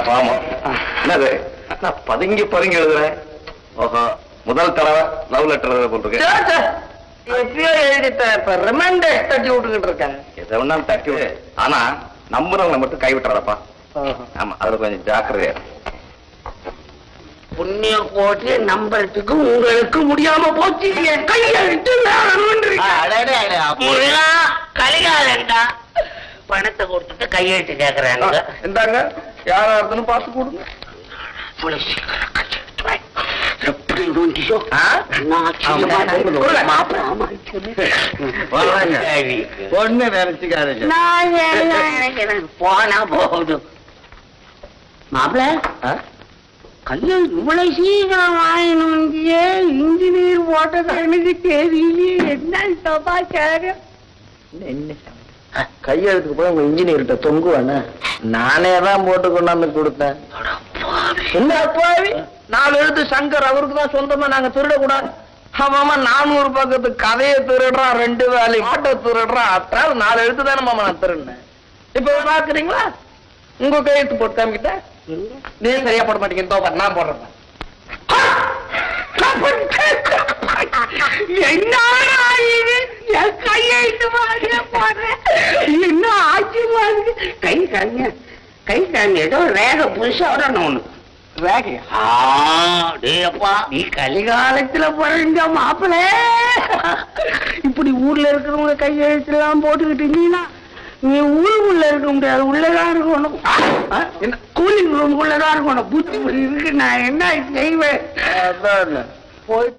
வாமா என்னது? நான் பதுங்கி பதுங்கி எழுதுறேன் ஓஹோ முதல் தடவை லவ் லெட்டர் எழுத போட்டிருக்கேன். எப்பயோ எழுதிட்டேன் இப்ப ரிமைண்டர் தட்டி விட்டுக்கிட்டு இருக்கேன். எதை வேணாலும் தட்டி விடு. ஆனா நம்புறவங்களை மட்டும் கைவிட்டுறப்பா ஆமா அதுல கொஞ்சம் ஜாக்கிரதையா. புண்ணிய கோட்டி நம்பறதுக்கு உங்களுக்கு முடியாம போச்சு. கையெழுத்து கலிகாலண்டா பணத்தை கொடுத்துட்டு கையெழுத்து கேக்குறாங்க இந்தாங்க. யாரா இருக்குன்னு பார்த்து கொடுங்க. எப்படி நோண்டியோ ஒண்ணு நினைச்சுக்காதீங்க போனா போதும். மாப்பிள்ள? கல்யாணம் இவ்வளவு சீக்கிரம் இன்ஜினியர் போட்டது எனக்கு தெரியலையே என்ன சமாச்சாரம் கையெழுத்துக்கு போய் உங்க இன்ஜினியர்கிட்ட தொங்குவானே? நானே தான் போட்டு கொண்டாந்து கொடுத்தேன். என்ன அப்பாவி? நாலு எழுத்து சங்கர் அவருக்கு தான் சொந்தமா நாங்க திருடக்கூடாது. ஆமாமா நானூறு பக்கத்து கதையை திருடுறான் ரெண்டு வேலை மாட்டை திருடுறான் அத்தாவது நாலு எழுத்து தானே மாமா நான் திருடினேன். இப்ப பாக்குறீங்களா உங்க கையெழுத்து போட்டு காமிக்கிட்ட? நீ சரியா போட மாட்டீங்க. தோப்பா நான் போடுறேன். என்ன என் கையெழுத்து மாதிரி போடுறேன். என்ன ஆச்சு மாதிரி கை காங்க கை காங்க ஏதோ ரேக புதுசா வரணும் ஒண்ணு. நீ கலிகாலத்துல பிறந்த மாப்பிள இப்படி ஊர்ல இருக்கிறவங்க கையெழுத்து எல்லாம் போட்டுக்கிட்டு இருந்தீங்கன்னா நீ ஊருக்குள்ள இருக்க முடியாது உள்ளதான் இருக்கணும்? என்ன? கூலிங் ரூம் உள்ளதான் இருக்கணும். புத்தி இருக்கு. நான் என்ன செய்வேன்? போய்